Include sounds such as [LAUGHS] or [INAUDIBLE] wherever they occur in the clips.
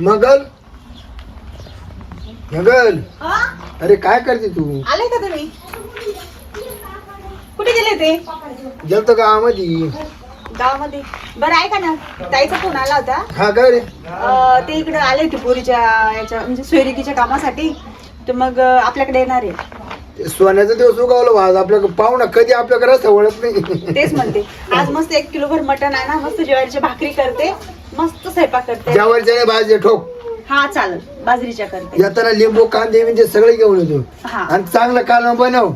मगल? मगल? हा? अरे काय करते तू? आले का तुम्ही? कुठे गेले ते? गेलतो गावामध्ये. गावामध्ये? बरं ऐका ना. ताईचा फोन आला होता. हा काय रे? अं, ते इकडे आले होते पोरीच्या याच्या म्हणजे सोयरिकीच्या कामासाठी. तर मग अं, आपल्याकडे येणार आहे. सोन्याचा दिवस उगावलं आज आपल्याकडे पाहुणा कधी आपल्याकडे रस्ता वळत नाही. तेच म्हणते. आज मस्त एक किलो भर मटण आहे ना मस्त ज्वारीची भाकरी करते मस्त स्वयंपाक करते. ज्यावरच्या भाजी ठोक. हा चालेल. बाजरीच्या करते. येताना लिंबू कांदे म्हणजे सगळे घेऊन येतो. हा. आणि चांगलं कालवा बनव.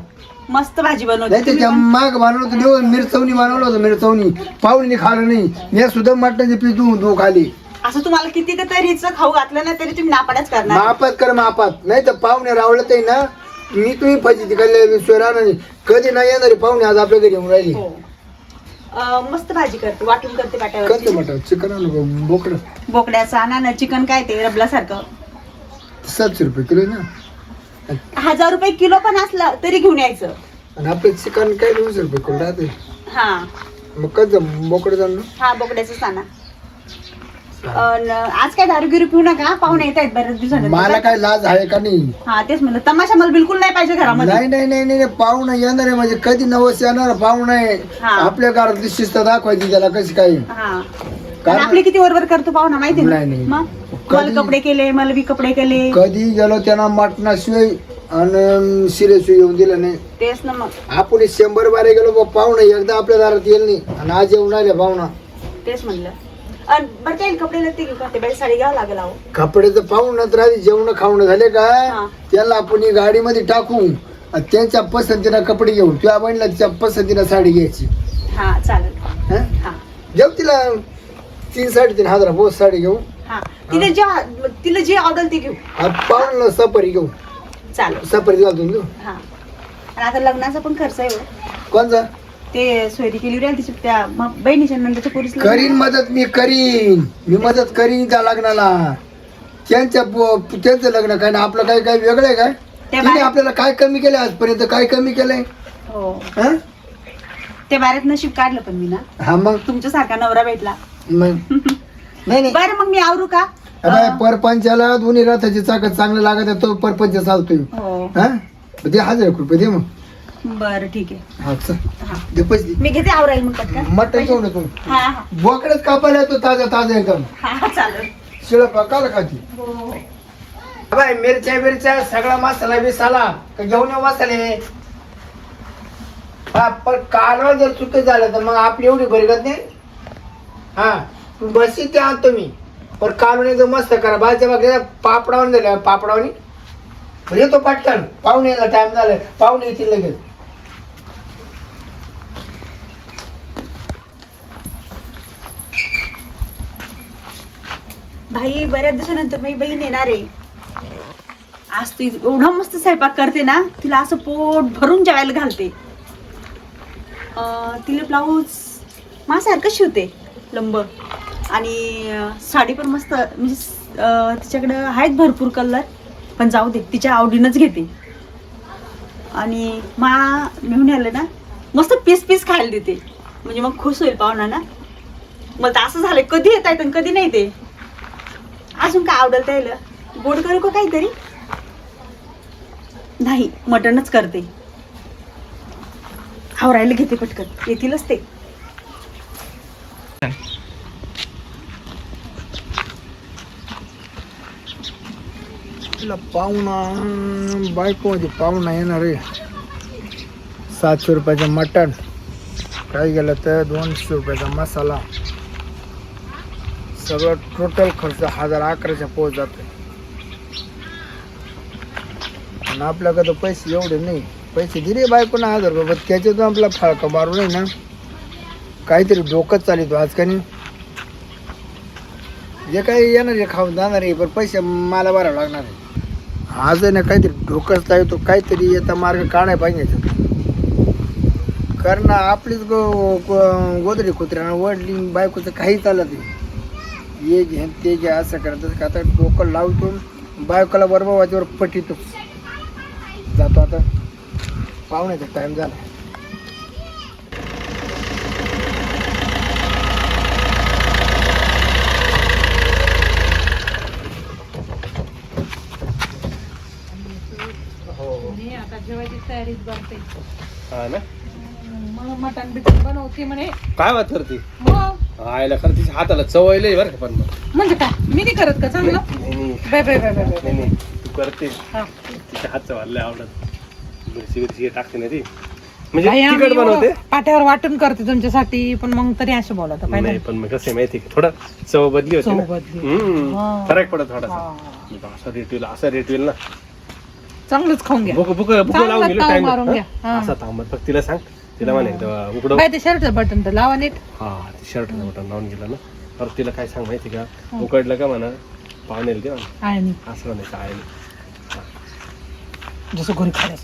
मस्त भाजी बनवते नाही पण- माग बनवलं होतं देऊ मिरचवणी बनवलं होतं मिरचवणी. पाहुणे खाल्लं नाही. मी सुद्धा मटणाचे पीस तू तू खाली. असं तुम्हाला किती तरीच खाऊ घातलं ना तरी तुम्ही नापाड्याच करणार. मापात कर मापात. नाही तर पाहुणे रावलं ते ना मी तुम्ही फजिती खाल्ले विश्वर नाही कधी नाही येणार पाहुणे आज आपल्या घरी येऊन राहिली. हो. अं, मस्त भाजी करते वाटून करते करते पाट्यावर मटण? चिकन आणू बोकड? बोकड्याचं आणा ना चिकन काय ते रबलासारखं. सातशे रुपये किलो आहे ना? हजार रुपये किलो पण असलं तरी घेऊन यायचं. आणि आपलं चिकन काय दोनशे रुपये किलो राहते. हा. मग कसं बोकड जाणं हा बोकड्याचं आणा. अन आज काय दारू गिरू पिऊ नका पाहुणे येत आहेत बऱ्याच मला काय लाज आहे का नाही? हा तेच म्हणलं तमाशा मला बिलकुल नाही पाहिजे घरामध्ये. नाही नाही नाही नाही पाहुणा येणार आहे म्हणजे कधी नवस येणार पाहुणा. आहे हा. आपल्या घरातली शिस्त दाखवायची त्याला कशी काय. हा. कारण- आपले किती वरवर करतो पाहुणा माहिती नाही, नाही. ना मग? कधी- मला कपडे केले मला बी कपडे केले. कधी गेलो त्यांना मटणाशिवाय आणि शिरेशिवाय येऊन दिलं नाही. तेच ना मग. आपण शंभर बारे गेलो बा पाहुणा एकदा आपल्या दारात येईल नाही. आणि आज येऊन राहिले पाहुणा. तेच म्हणलं. अन बरं काही कपडे लागते की का ते बाई साडी घ्यावं लागेल अहो. कपड्याचं पाहुणच राहते जेवण खावणं झाले का हा. त्याला आपण ही गाडीमध्ये टाकू आणि त्यांच्या पसंतीनं कपडे घेऊ तुझ्या बहिणीला तिच्या पसंतीनं साडी घ्यायची. हा चालेल. हं? हा. घेऊ तिला तीन साडेतीन हजार बोस साडी घेऊ. हा. तिला जे तिला जे आवडेल ते घेऊ. आणि पाहुण्याला सफरी घेऊ. चालेल. सफरी घालतो ना तू हा. आणि आता लग्नाचा पण खर्च आहे हो. कोणचा? ते सोयरी केली त्या बहिणीच्या नंदच्या पोरीस करीन मदत मी करीन. मी मदत करीन त्या लग्नाला. त्यांच्या पो- त्यांचं लग्न काय ना आपलं काय काय वेगळं आहे काय? त्या तिने बाहेर आपल्याला काय कमी केलं आजपर्यंत? काय कमी केलंय? हो. हं? त्या बाहेर नशीब काढलं पण मी ना. हा मग? तुमच्यासारखा नवरा भेटला. मग? नाही नाही. बरं मग मी आवरू का? अबे, परपंचाला दोन्ही रथाची चाकत चांगलं लागत आहे, तो परपंच चालतोय. हो. हा? दे हजार एक रुपये दे मग. बरं ठीक आहे. हा चल. हा. दे पैसे. दे. मी घेते आवरायला मग पटकन. मटण घेऊन येतो. हा हा. बोकडेच कापायला येतो ताजा ताजा एकदम. हा चालेल. शिळ पकाल खाती. हो बाय मिरच्या मिरच्या सगळा मसाला बिसाला. का घेऊन येऊ मसाले? हा पण कालवा जर चुकी झालं तर मग आपली एवढी भरगत नाही? हा बसी ते आणतो मी. पण कालवण एकदम मस्त करा. बाजूच्या बागे पापडावून झाल्या पापडावणी. येतो पटकन. पाहुणे टाइम झाला पाहुणे येतील लगेच. भाई बऱ्याच दिवसानंतर माझी बहीण येणार आहे. आज ती एवढा मस्त स्वयंपाक करते ना तिला असं पोट भरून जेवायला घालते. तिला ब्लाऊज माझ्यासारखं शिवते लंब. आणि साडी पण मस्त म्हणजे तिच्याकडं आहेत भरपूर कलर पण जाऊ दे तिच्या आवडीनंच घेते. आणि मा घेऊन आलं ना मस्त पीस पीस खायला देते. म्हणजे मग खुश होईल पाहुणा ना. मग तर असं झालं कधी येत आहेत आणि कधी नाही ते. अजून काय आवडेल त्याला? गोड करू का काहीतरी? नाही मटणच करते. आवरायला घेते पटकन. येतीलच ते. तिला पाहुणा बायको मध्ये पाहुणा येणार आहे. सातशे रुपयाचं मटण. काय गेलं तर दोनशे रुपयाचा मसाला. सगळं टोटल खर्च हजार अकराच्या पोहोच जातो आणि आपल्याकडं पैसे एवढे नाही. पैसे दिले बायकोना हजार रुपये पण त्याच्यातून आपला फाळका मारू नाही ना. काहीतरी डोकंच चालितो आज का नाही? जे काही येणार आहे खाऊन जाणार आहे पण पैसे मला भरावं लागणार आहे. आज ना काहीतरी डोकंच लागतो काहीतरी येता मार्ग काढाय पाहिजे कारण आपलीच गोदरी गो- गोदडी कुत्र्यानं वडली बायकोचं काही चालत नाही. ये घे ते जे असं करतात का आता डोकं लावतो बायकोला बरोबर वाजेवर पटितो जातो आता. पाहुण्याचा टाईम झाला. हो. हा. ना? मटण बिटण बनवते म्हणे. काय वाटत मग आयला खरं तिच्या हाताला चवयलंय बरं का पण मग. म्हणजे काय? मी नाही करत का चांगलं? नाही नाही bye bye bye bye bye नाही नाही. तू करते हा. तिच्या हातचं वाढलंय आवडत. बिरची हे टाकते ना ती. म्हणजे बाई, आम्ही बनवते? पाट्यावर वाटून करते तुमच्यासाठी पण मग तरी असं बोलत नाही पण मग कसं आहे माहिती का? थोडं चव बदली होती चव ना बदली. हम्म. हा. फरक पडत थोडासा. मग असं रेट होईल असं रेट होईल ना. चांगलंच खाऊन घ्या. बुक बुक बुक चांगलं लावून गेलो ताव टाइम मारून घ्या. हा. असा थांबत फक्त तिला सांग. तिला म्हणे एकदा उकडव बाय ते शर्टचं बटन तर लावा नीट. हा ते शर्ट बटन लावून गेलं ना. परत तिला काय सांग माहिती का? उकडलं का म्हणा पाहुणे ते म्हणा. आणि असं म्हणायचं आहे जसं घरी खायला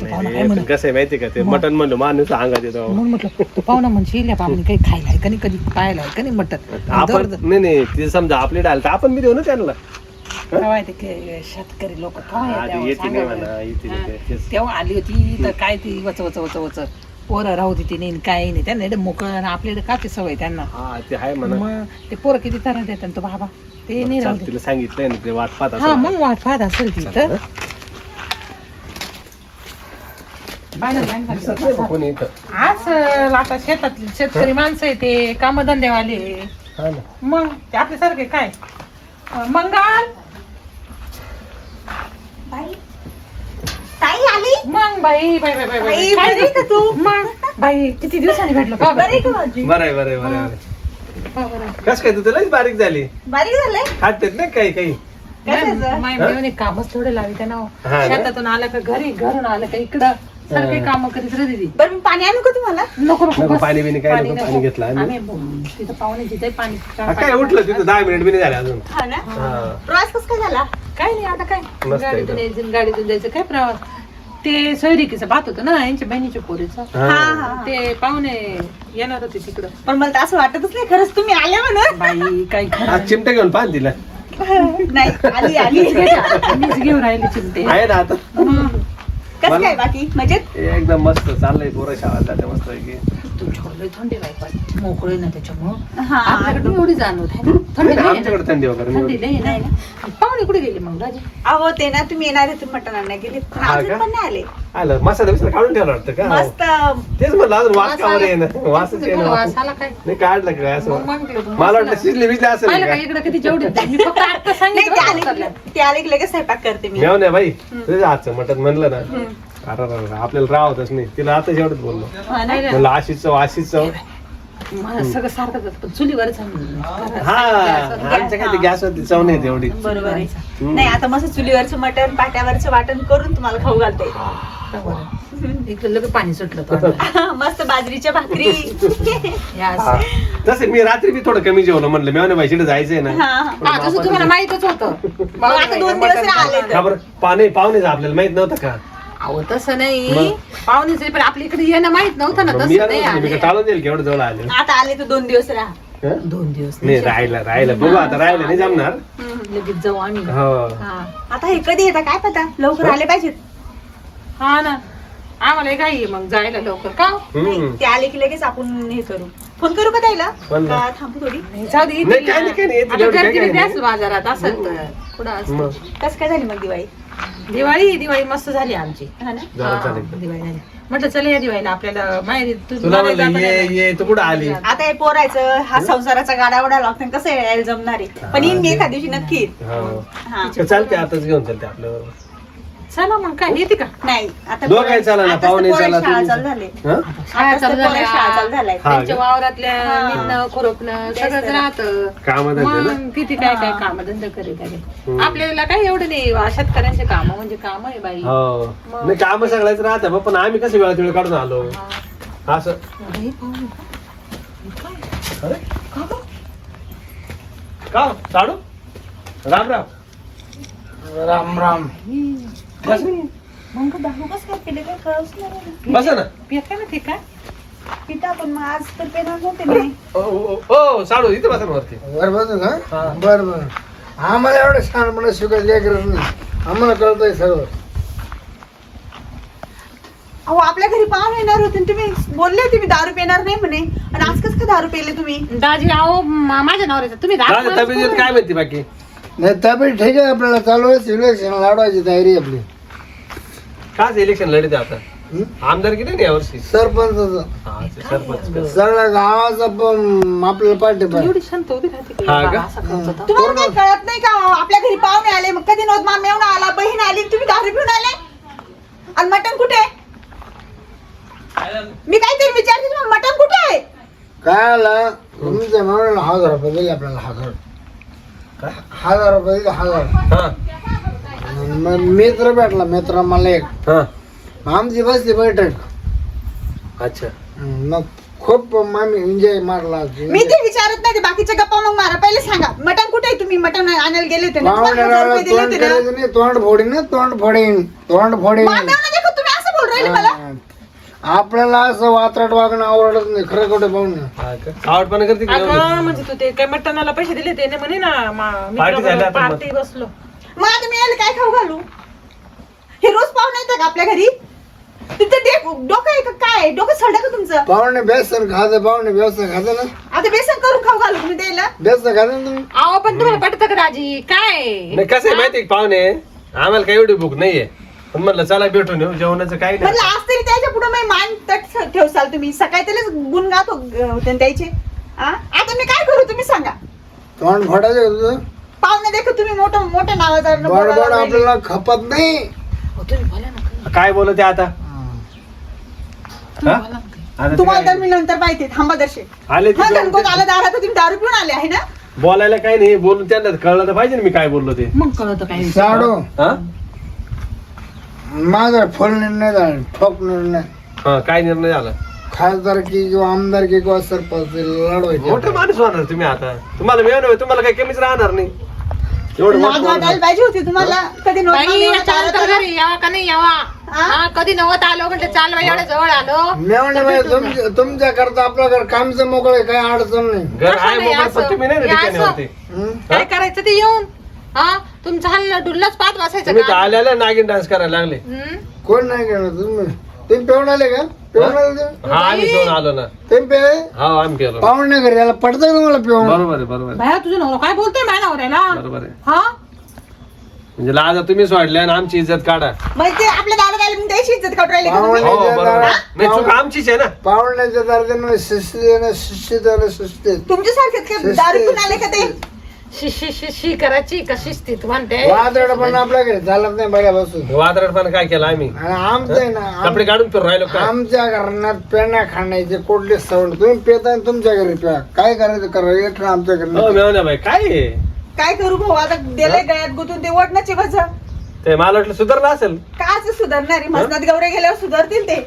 पाहुणा काय म्हणत? कसं आहे माहिती का ते मटन म्हणलं माणूस अंगात येतो. मग म्हटलं तू पाहुणा म्हणशील या पाहुणे काही खायला आहे का नाही कधी पाहायला आहे का नाही मटन आपण नाही नाही ते समजा आपले डाल तर आपण बी देऊ ना त्यांना. काय ते के- शेतकरी लोक हा, ते येते नाही म्हणा येते नाही ते. तेच. तेव्हा आली होती तर काय ती वच वच वच वच. पोरं राहू देते नाही काय नाही. त्यांना एवढं मोकळं आपल्याकडे का ते सवय त्यांना? हा ते आहे म्हणा. मग ते पोरं किती त्रास देतात तो बाबा? ते नाही राहू तिला सांगितलंय ना ते वाट पाहत हा असं मग वाट पाहत असेल ती तर. कोणी इथं. आज अं, आता शेतात शेतकरी माणसं आहे ते कामधंदेवाले. हा ना. मग ते आपल्यासारखे काय? अं, मंगल! ताई आली? मग बाई बाई बाई बाई, बाई. बाई, काय बरी आहे का तू? मग बाई किती दिवसांनी भेटलो का बरं आहे का? बरं आहे बरं आहे बरं. आहे कस काय तू? तुलाच बारीक झाली. बारीक झालंय खात नाही काही काही. कशाचं? माय देवाने कामच थोडे लावी त्यांना हा ना? शेतातून आलं का घरी घरून आलं का इकडं. सारखे काम करीत राहते ती. बरं मी पाणी आणू का तुम्हाला? नको नको नको बस. पाणी बिणी नको. पाणी घेतलं आम्ही. आम्ही ब- तिथं पाहुणे तिथे पाणी हा, काय उठलं तिथं? दहा मिनिट बी नाही झाले अजून. हा ना? हा. प्रवास कस काय झाला? काय नाही आता काय? मस्त गाडीतून एकदम. यायचं गाडीतून जायचं. काय प्रवास ते सोयरिकीचं बात होतं ना यांच्या बहिणीच्या पोरीचं. हा. हा. ते पाहुणे येणार होते तिकडं. पण मला तर असं वाटतच नाही खरंच तुम्ही आले म्हणून. बाई काही खरं? आज चिमटे घेऊन पाहा तिला. नाही आली आली. मीच घेऊन राहिले चिमटे. आहे ना आता. कस काय बाकी? मजेत? एकदम मस्त चाललंय पोरं शाळा जाते मस्त पैकी तुमच्याकडे लय थंडी बाई मोकळे ना त्याच्यामुळं हा आपल्याकडे एवढी जाणवत आहे ना थंडी नाही, लय आहे ना. आमच्याकडे थंडी वगैरे नाही थंडी आहे ना पाहुणे कुठे गेले मग राजे अहो ते ना तुम्ही येणार होते मटण आणण्या गेले पण हा अजून का? पण नाही आले आलं मसाला बिसाला काढून ठेवला वाटतं का मस्त तेच म्हणलं अजून वास वास कावर आला. आहे वासच आहे वास आला काय नाही काढलं का असं मग म्हटलं तुम्ही मला वाटलं शिजली बिजली असेल पाहिलं का का इकडे किती जेवढी मी फक्त आता नाही ते सांगितलं आले उतरल्या. की- ते आले की लगेच स्वयंपाक करते मी मेव नाही बाई तुझ्या हातचं मटण म्हणलं ना अरे अरे, अरे, आपल्याला राहतच नाही. तिला आता एवढंच बोललो. हा? नाही ना. म्हणलं चव अशीच चव मला सगळं पण चुलीवरच हा आमच्या काय ते गॅसवरती चव नाही तेवढी बरोबर आहे. नाही आता मस्त चुलीवरचं मटण पाट्यावरचं वाटण करून तुम्हाला खाऊ घालते. [LAUGHS] इकडे लगेच पाणी सुटलं तोंडाला. [LAUGHS] मस्त बाजरीच्या भाकरी. [LAUGHS] या असं. तसं मी रात्री बी थोडं कमी जेवलं म्हणलं. मेवणे बाई शिडे जायचंय ना. हा हा. हा, तसं तुम्हाला माहितच होतं. मग आता दोन दिवस राहिले का बरं. पाणी पाहुणे आपल्याला माहीत नव्हतं का? अहो तसं नाही? पाहुणेच पण आपल्या इकडे येणं माहीत नव्हतं ना मग तसं मी नाही आलो मी आले. का टाळून देईल केवढं जवळ आले? आता आले तर दोन दिवस राहा. हं? दोन दिवस नाही राहिलं राहिलं. बघू आता राहिलं नाही जमणार. लगेच जाऊ आम्ही. हो. हा. आता हे कधी येतात काय पता? लवकर आले पाहिजेत. हा ना. आम्हाला काय आहे मग जायला लवकर. का हो? हम्म. ते आले की लगेच आपण हे करू. फोन करू का त्याला? फोन का थांबू थोडी? नाही, जाऊ दे नाही, काय नाही, काय नाही, येतील, एवढं काय काय नाही. द्यास बाजारात तर. कुठं असतं मग? कस काय झाली मग दिवाळी? दिवाळी दिवाळी मस्त झाली आमची. हा ना? जरा हा, चालेल दिवाळी झाली. म्हटलं चला या दिवाळीला आपल्याला माहेरी तू तुला माहेरी म्हणलं जाता ये नाही ये तू कुठं आली? आता हे पोरायचं हा संसाराचा गाडा वडा लागतो कसं यायला जमणार. आहे पण येईन मी एका दिवशी नक्की. हो. हा. चालते आताच घेऊन चालते आपल्याबरोबर. चला मग काय येते का? नाही आता दोघं पोरं- काय चाललं ना, आताच तर पाहुणे पोरं चालला, शाळा तुम्ही- चालू झाले. हं? शाळा आताच तर चालू पोरं झाल्या. शाळा चालू झालाय हा. त्यांच्या? वावरातल्या. निंदणं खुरपणं सगळंच. राहतं. कामं धंदे ना? मग किती काय काय हा. काम धंदा करीत आहे. आपल्याला काय एवढं नाही वा, शेतकऱ्यांचे काम म्हणजे काम आहे बाई. हो. नाही काम सगळ्याच राहतं पण आम्ही कसं वेळा वेळ काढून आलो? असं. अरे? का साडू राम राम. राम राम. बस. मग दाखवू कसं काय केले काय कळच नाही बसा ना. पिता ना ठीक आहे पिता पण मग आज तर पेणार नव्हते मी. ओ, ओ, ओ साडू इथं बसा ना वरती. बर बसू का? हा. बर बर. आम्हाला एवढं शहाणपणा शिकायची काय गरज नाही. आम्हाला कळतंय सर्व. अहो आपल्या घरी पाहुणे येणार होते आणि तुम्ही बोलले होते मी दारू पिणार नाही म्हणे. आणि आज कसं काय दारू पेले तुम्ही? दाजी आहो मा- माझ्या नवऱ्याचं. तुम्ही. तब्येत काय म्हणते बाकी? नाही तब्येत ठीक आहे आपल्याला चालू आहे. इलेक्शन लाडवायची तयारी आहे आपली. काच इलेक्शन लढते आता. आमदार किती नाही यावर्षी सरपंच. हा, ते सरपंच सगळ्या गावाचा पण आपल्याला पाठी एवढी शांत? हा का? असा होता. तुम्हाला काही कळत नाही का? आपल्या घरी पाहुणे आले मग कधी नव्हत मामे येऊन आला बहीण आली तुम्ही दारू पिऊन आले? आणि मटण कुठे? आहे? मी काहीतरी विचारते तुम्हाला मटण कुठे आहे? काय आलं? तुमच्या म्हणून हजार रुपये दिले आपल्याला हजार. काय? हजार रुपये दिले हजार. हा. मग मित्र भेटला मित्र मला एक. हा. आमची बसली बैठक अच्छा. मग खूप आम्ही एन्जॉय मारला मी ते विचारत नाही ते बाकीच्या गप्पा मग मारा. पहिले सांगा मटण कुठे आहे तुम्ही? मटण आणायला गेले होते ना? तुम्हाला हजार पाहुण्याला रुपये दिले तोंड होते ना? करायचं नाही तोंड फोडीन ना तोंड फोडीन तोंड फोडीन. मामे येऊन देखो तुम्ही असं बोल राहिले मला. हा. आपल्याला असं वात्रट वागणं आवडत नाही खरं कुठे पाहून हा का? आवडपणा करते की? अगं म्हणजे तू ते काय मटणाला पैसे दिले ते म्हणे ना पार्टी झाली आता मग. पार्टी बसलो. मग आता मी काय खाऊ घालू? हे रोज पाहुणे येतात का आपल्या घरी. तुमचं डे- डोकं आहे का काय डोकं सडलं का तुमचं? पाहुणे बेसन खाते पाहुणे बेसन खाते ना. आता बेसन करून खाऊ घालू तुम्ही द्यायला बेसन खाते ना तुम्ही. अहो पण तुम्हाला पटत का दाजी काय? नाही कसं आहे माहिती पाहुणे? आम्हाला काही एवढी भूक नाहीये. पण म्हणलं चला भेटून येऊ जेवणाचं काही नाही. म्हणलं आज तरी त्याच्या पुढे मी मान तट ठेवसाल तुम्ही. सकाळी त्यालाच गुण गात होते द्यायचे आ? आता मी काय करू तुम्ही सांगा. तोंड फोडायचं का तुझं? पाहुणे देखो तुम्ही मोठं मोठ्या नावाचा आपल्याला खपत नाही. अहो, तुम्ही बोला ना काही. काय बोलत आता? तुम्ही हा? बोला ना काही. आता ते तुम्हाला तर काय? मी नंतर माहिती थांबा दर्शे. आले ते हा दोन- गणगोत आला दारात तर तुम्ही दारू पिऊन आले आहे ना? बोलायला काही नाही बोलून त्यांना कळलं तर पाहिजे ना मी काय बोललो ते. मग कळत काय साडू. हा? माझा फुल निर्णय झाला ठोक निर्णय. हा काय निर्णय झाला? खासदारकी किंवा आमदारकी किंवा सरपंच मोठं लढवायचे माणूस होणार तुम्ही आता. तुम्हाला मिळवणार तुम्हाला काही कमीच राहणार नाही. एवढं. पाहिजे होती तुम्हाला कधी बाई, चालत आलं. घरी यावा का नाही यावा हा कधी नवत आलो म्हटलं चाल बाई, जवळ आलो तुमच्या करता कामचं मोकळ आहे काही अडचण नाही घर असं आहे नाही, मोकळं, असं. पण तुम्ही नाही ना हे ठिकाणी असं. होते हं? काय करायचं ते येऊन हा तुमचं हल्लं डुल्लाच पाच वाचायचं तुम्ही तर का आल्याला नागिन डान्स करायला लागले हम्म? कोण नाही केलं तुम्ही तुम्ही पेऊन आले का? आले तुम्ही? हा आम्ही घेऊन आलो ना. तुम्ही पे हा आम्ही केलो पाहुणे घरी याला पडतं का तुम्हाला पेऊन? बरोबर आहे बरोबर आहे. बाया तुझं नवरा काय बोलतोय माझ्या नवऱ्याला? बरोबर आहे. हा? म्हणजे लाजा तुम्ही सोडल्या आणि आमची इज्जत काढा. मग ते आपल्या आले त्याची इज्जत काढून राहिली का तुम्ही? पाहुणे हो बरोबर. नाही चूक आमचीच आहे ना. पाहुण्याच्या दर्जाने शिस्ती देणं शिस्ती देणं शिस्ती तुमच्यासारखेच काय दारू पिऊन आले का ते? शी शी शी शी करायची कशी स्थित म्हणते वादळ पण आपल्या घरी चालत नाही पहिल्यापासून वादळपणा काय केलं आम्ही? आणि आमचं आहे ना आम- कपडे काढून फिरून राहिलो का? आमच्या घरात पेण्या खाण्याचे कुठले सवड तुम्ही पेता आणि तुमच्या घरी प्या. काय करायचं करा ना आमच्या घरी. हो नका. मेवण्या बाई काय आहे? काय करू भाऊ आता दिले गळ्यात गुतून ते ओढण्याचे वज ते मला वाटलं सुधारलं असेल. काच सुधारणार आहे? मसनात गौरे गेल्यावर सुधारतील ते.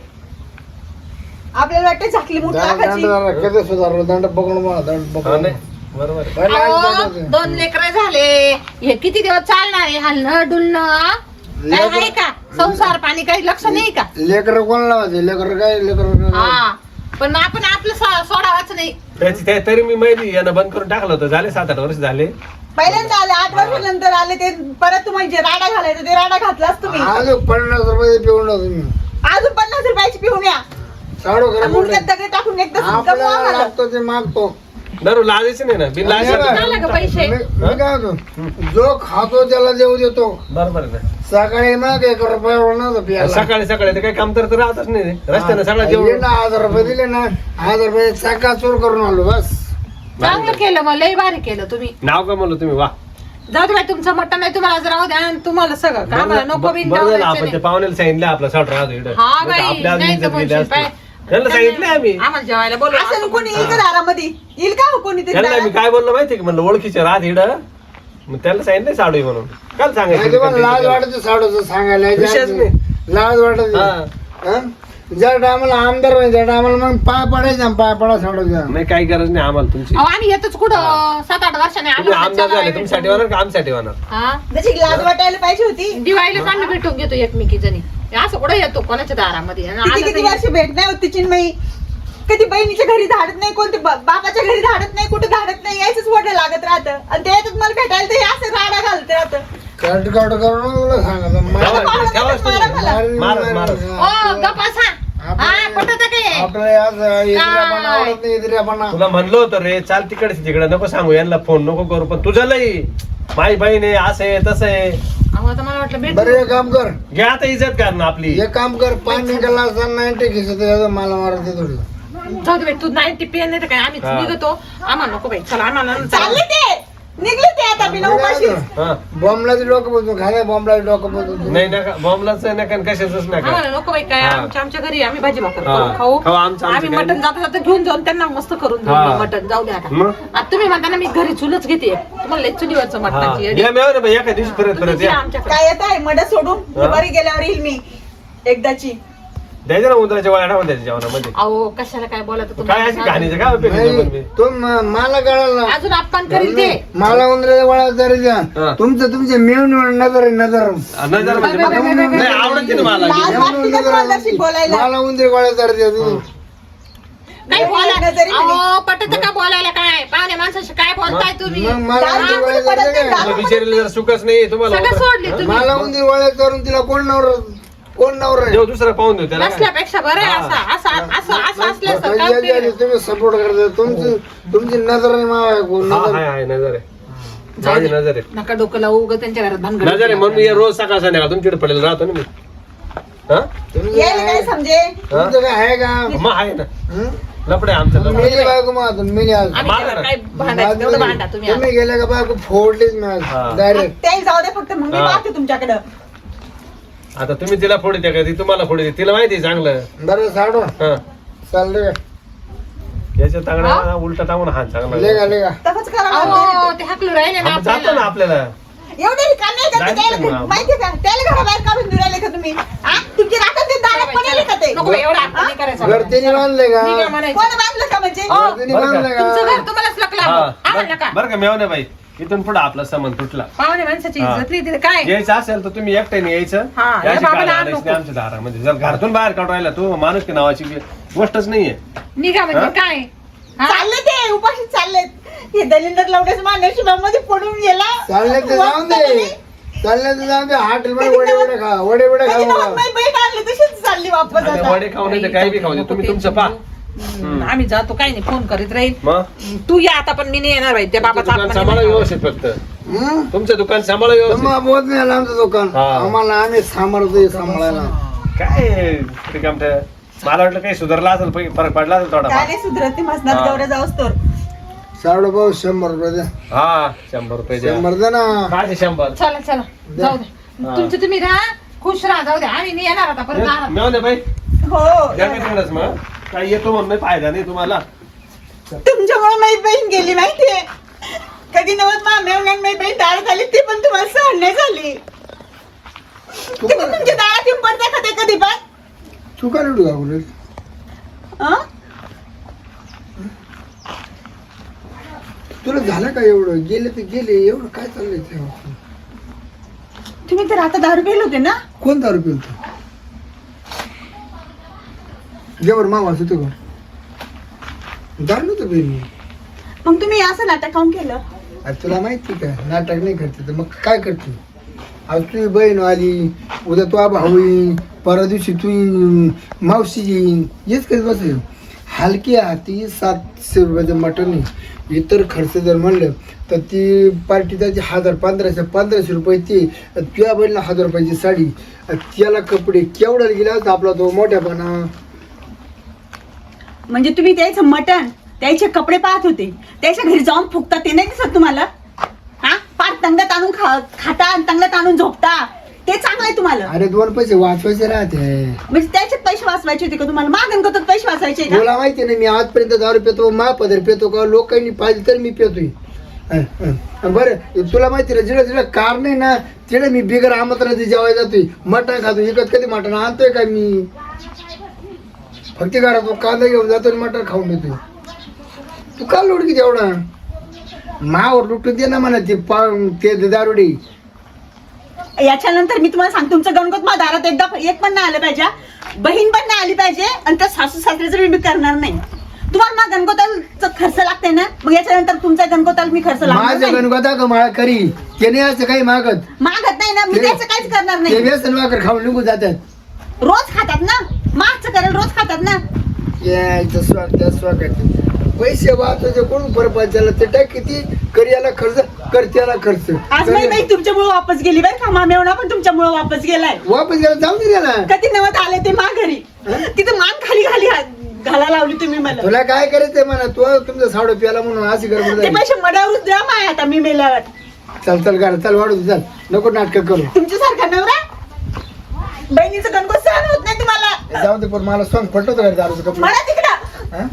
आपल्याला वाटतं झाकली मूठ दंड- लाखाची. दंड कधी सुधारलं? दंड पकडून मला दंड हा पकडून नाही. बरोबर. आहे. अहो. दोन लेकर झाले. हे किती दिवस चालणार आहे? हलणं डुलणं हा? काय लेकरं- आहे का? संसार पाणी काही लक्ष नाही का? लेकर कोणाला होते लेकर काय? लेकर हा. पण आपण आपलं सो- सोडावंच नाही. त्याची ते- तरी मी माहिती यानं बंद करून टाकलं होतं. झाले सात आठ वर्ष झाले. पहिल्यांदा आले आठ वर्षानंतर आले ते परत तुम्हाला जे राडा घालायचं ते राडा घातलाच तुम्ही. आज पन्नास रुपये पिऊन तुम्ही. अजून पन्नास रुपयाची पिऊन या. साडू दगड टाकून एकदा गमवा आपल्याला आम्हाला. लागतो ते मागतो. दरू लाजायचं नाही ना. बिन आणि लाजायचं बघा, झालं का पैसे? मी मी काय म्हणतो जो खातो त्याला देऊ देतो. बरोबर आहे ना. सकाळी मग एक रुपये नव्हतं प्यायला सकाळी सकाळी ते काही काम तर तर राहतच नाही. रे. रस्त्यानं सगळं जेवण ना हजार रुपये दिले ना हजार रुपये चाका चोर करून आलो बस. चांगलं केलं मग लय भारी केलं तुम्ही. नाव का म्हणलं तुम्ही? वा. जाऊ दे बाई तुमचं मटण नाही तुम्हाला जर राहू द्या आणि तुम्हाला सगळं का आम्हाला नको बिन बरं झालं आपण ते द्यायचं पाहुण्याला सांगितलं आपला साठ राहतो इकडं. हा नाही तर बाई, आपल्या नाही तर इज्जत गेली म्हणशील असती. बाई. त्यांना सांगितलं आम्ही. आम्हाला जेवायला बोलू असं कोणी येईल का दारामध्ये येईल का हो कोणीतरी त्यांना मी दारात? काय बोललो माहितीये का? म्हणलं ओळखीचे राहत इकडं मग त्याला सांगितलं साडू आहे म्हणून. काल नाही ते पण लाज सांगायचं वाटते साडूचं सांगायला. विषयच नाही. लाज वाटत हा. ज्या टायमाला आमदार होईल त्या टायमाला मग पाय पडायचा पाय पडा साडूचा. नाही काही गरज नाही आम्हाला तुमची. अहो, आम्ही येतोच कुठं? सात आठ वर्षाने तुम्ही आमदार झाले तुमच्यासाठी होणार का आमच्यासाठी होणार? हा? जशी लाज वाटायला पाहिजे होती. दिवाळीलाच आम्ही भेटून घेतो एकमेकी जणी असं कुठं येतो कोणाच्या दारामध्ये आणि किती किती भेट नाही होती चिन्मयी कधी बहिणीच्या घरी धाडत नाही कोणते ब- बापाच्या घरी धाडत नाही कुठे धाडत नाही यायचंच वडलं लागत राहतं आणि ते येतात मला भेटायला ते असं राडा घालत राहतं कट कट करून तुला सांगतो ठेवा, मा- ठेवाच तुम्ही. मारा मारत, मारत. ओ गप्पा हा पटत काय आपल्याला आज इद्र्यापणा आवडत नाही इद्र्यापणा तुला म्हणलं होतं रे चाल तिकडे तिकडे नको सांगू यांना फोन नको करू पण तुझं लई माझी बहीण आहे असं आहे तसं आहे. अहो आता मला वाटलं भेट. बरं एक काम कर. घ्या आता इज्जत कर ना आपली. एक काम कर पाणी निघाला असताना नाईन्टी घ्यायचं मला मारते थोडी. जाऊ दे बाई, तू नाही टिपियन नाही तर काय आम्ही हा. निघतो. आम्हाला नको बाई चला आम्हाला चालले ते. निघले ते आता बिना उपाशी हा. बॉम्बलाचं डोकं डोकं बसून नाही नका बॉम्बलाच नका आणि कशाचंच नका. आम्हाला नको बाई काय हा. आमच्या आमच्या घरी आम्ही भाजी भाकर हा. करून खाऊ. खाऊ, आमचं- आमचं आम्ही मटण जाता जाता घेऊन जाऊन त्यांना मस्त करून हा. मटण जाऊ द्या आता. मग? आता तुम्ही म्हणता ना मी घरी चुलच घेते. तुम्हाला लई चुलीवरचं हा. मटणाची येडी. या मेव ना बाई एका दिवशी परत परत या. या आमच्याकडे. काय येत आहे? मड सोडून? हा? बरी गेल्यावर येईल मी एकदाची. द्यायचं ना उंदराच्या वाया टाकून द्यायच्या जेवणामध्ये. अहो कशाला काय बोलत काय अशी काय उपयोग आहे नाही, पण तो म- मला कळालं. अजून आपण करील ते. मला उंदराच्या वळा जरी द्या. हा. तुमचं तुमचे मिळून नजर आहे नजर. नजर म्हणजे बाय, बाय. नाही आवडते ना मला. लाज वाटते का तुम्हाला अशी बोलायला? मला उंदरी वळा जरी द्या तुम्ही. नाही बोला. नजरी अहो पटत का बोलायला काय? पाहुणे माणसाशी काय बोलताय तुम्ही? मग मला दारू उंदरी जरी नाही, द्या. दारू विचारले जर सुखच नाही तुम्हाला. सगळं सोडले तुम्ही. मला उंदरी वळा करून तिला कोण नवर कोण नवर आहे? देव दुसरा पाहून देऊ त्याला काय? नसल्यापेक्षा बरं आहे. असं असं असं असं असल्याचं काम याच्या आधी केलं. तुम्ही सपोर्ट करता. तुमची तुमची नजर आहे मावा कोण हा नजर? हाय हाय नजर आहे. जाऊ माझी दे. नजर आहे. नका डोकं लावू उगं त्यांच्या घरात भानगड नजर आहे म्हणून ये रोज सकाळ संध्याकाळ तुमच्याकडे पडेल राहतो ना मी. हा? तुमचं यायला काय काय समजे? तुमचं काय आहे का? मग आहे ना. हं? लपडे आमचं मेली बायको मग मेली आज. आम्ही मारा त्याला ना. काय भांडायचं तेवढं भांडा तुम्ही तुम्ही गेल्या का बायको फोडलीच मी हा. डायरेक्ट ते जाऊ दे फक्त मग मी हा. पाहते तुमच्याकडं. आता तुम्ही तिला फोडी द्या का? ती तुम्हाला फोडी दे तिला माहिती आहे चांगलं. बरं साडो. हा. चाललं याच्या तांगड्या उलटा टाकून हा चांगला. लेगा लेगा तसंच करा अहो ते हाकलू राहिले ना आपण जातो ना आपल्याला. एवढे नाही जायचं त्याला माहिती का? त्याला घराबाहेर काढून देऊ राहिले का तुम्ही? हा? तुमची ते दारात का ते? नको बाई, एवढं आपण नाही करायचं. घर त्यांनी बांधले का? मी काय म्हणायचं? कोण बांधलं का म्हणजे? हो. घर त्यांनी बरं का? बांधले तुमचं का घर तुम्हालाच लकला हा. आम्हाला नका. बरं- बरं का मेवणे बाई. इथून पुढे आपला संबंध तुटला. पाहुणे माणसाची हा. इज्जत नाही तिथे काय? यायचं असेल तर तुम्ही एकट्याने यायचं. हा, या याची बाबाला काळजी आण आणायची नको. नाही आमच्या दारामध्ये. जर घरातून बाहेर काढून राहिला तो माणूस की नावाची गोष्टच नाहीये. निघा म्हणजे हा? काय? हा? चालले ते उपाशी चालले. हे दलिंदर लवडेच मानशिबामध्ये पडून गेला. चालले ते जाऊन दे. चालले ते जाऊन दे. हॉटेल मध्ये वडे वडे खा. वडे वडे खाऊ. बहीण आणली तशीच चालली वापस आता. वडे खाऊ नाही तर काही बी खाऊ दे. तुम्ही तुमचं पा. हम्म, आम्ही जातो काही नाही फोन करीत राहील. मग? तू या आता पण मी नाही येणार बाई. त्या तुमचं बाबाचा दुकान अपमान सांभाळा नाही व्यवस्थित फक्त. हं? तुमचं दुकान सांभाळा व्यवस्थित. मग बोध नाही आलं आमचं दुकान. हा. आम्हाला आम्ही सांभाळतोय सांभाळायला. काय ते काम ते मला वाटलं काही सुधारला असेल पण फरक पडला असेल थोडा काय नाही सुधरत ते मसनात हा. गौऱ्या जाऊस तर. साडू भाऊ शंभर रुपये द्या. हा शंभर रुपये द्या. शंभर द्या ना. काय ते शंभर? चला चला. जाऊ दे. हा. तुमचं तुम्ही राहा खुश राहा जाऊ दे. आम्ही नाही येणार आता परत दारात. मिळवले बाई. हो. द्या का तेवढंच मग. काही येतो म्हणून फायदा नाही तुम्हाला. तुमच्यामुळे माझी बहीण गेली माहितीये? कधी नवत मा मेवण्यान माझी बहीण दारात आली ती पण तुम्हाला सहन नाही झाली. तू ती पण तुमच्या दारात येऊन पडते का ते कधी पण? तू काय एवढं घाबरली? हं? तुला झालं का एवढं? गेले तर गेले एवढं काय चाललंय तेव्हा? तुम्ही तर आता दारू पेल होते ना? कोण दारू पितो जेवर मावा होतो का? दारू नव्हतं पिली मग तुम्ही असं नाटक काऊन केलं? आता तुला माहिती का? नाटक नाही करते तर मग काय करते? आज तुझी बहीण आली उद्या तू भाऊ येईन परवा दिवशी तू मावशी येईन हेच करीत बसेल. हलकी हाती सातशे रुपयाचं मटण आहे. इतर खर्च जर म्हणलं तर ती पार्टी त्याची हजार पंधराशे पंधराशे रुपये ती तुझ्या बहिणीला हजार रुपयाची साडी. त्याला कपडे केवढा गेला होता आपला तो मोठ्यापणा. म्हणजे तुम्ही त्याचं मटण त्याचे कपडे पाहत होते. त्याच्या घरी जाऊन फुकता ते नाही दिसत तुम्हाला? हा? पार तंगत आणून खा खाता आणि तंगत आणून झोपता. ते चांगलं आहे तुम्हाला. अरे दोन पैसे वाचवायचे राहते. म्हणजे त्याचे पैसे वाचवायचे होते का तुम्हाला? मागण करतो पैसे वाचवायचे का? तुला माहिती नाही मी आजपर्यंत दारू पितो महापदर पितो का? लोकांनी पाहिजे तर मी पितोय. हं. बरं तुला माहिती ना जिकडे जिकडे कार नाही ना तिकडे मी बिगर आमंत्रणाची जेवायला जातोय. मटण खातो इकत कधी मटण आणतोय का मी? फक्त घरात कांदा घेऊन जातो आणि मटण खाऊन येतोय तू का लोडकी तेवढा? मावर लुटून दे ना म्हणा ते पा ते दारुडी. याच्यानंतर मी तुम्हाला सांगतो तुमचं गणगोत माझ्या दारात एकदा एक पण नाही आलं पाहिजे बहीण पण नाही आली पाहिजे आणि त्या सासू सासऱ्याचं मी करणार नाही. तुम्हाला मग गणगोतालचा खर्च लागते ना? मग याच्यानंतर तुमचा गणगोताल मी खर्च माझ्या नाही. गणगोता का माळा करी त्याने असं काही मागत. मागत नाही ना मी ते- त्याचं काहीच करणार ते नाही. व्यसन वाकर खाऊन निघून जातात. रोज खातात ना? मागचं करेल रोज खातात ना. यायचं स्वाग त्या स्वाग पैसे वाचवायचे कोण परपंचाला? ते टाक किती? करियाला खर्च करत्याला खर्च. आज नाही तुमच्यामुळे वापस गेली बरं का मामेवणा पण तुमच्यामुळे वापस गेलाय. वापस गेला जाऊन दे ना कधी नवत आले ते माघारी तिथं मान खाली खाली घाला लावली तुम्ही मला. तुला काय करायचंय म्हणा? तू तुमचा साडू प्याला म्हणून अशी ते गडबड पैसे मडावरच द्या माय आता मी मेल्यावर. चल चल गाडा चल वाढू चल. नको नाटक करू. तुमच्यासारखा नवरा? बहिणीचं गणगोत सहन होत नाही तुम्हाला. जाऊ दे पण मला सॉंग पटवतो का दारूचं कपडे म्हणा तिकडं?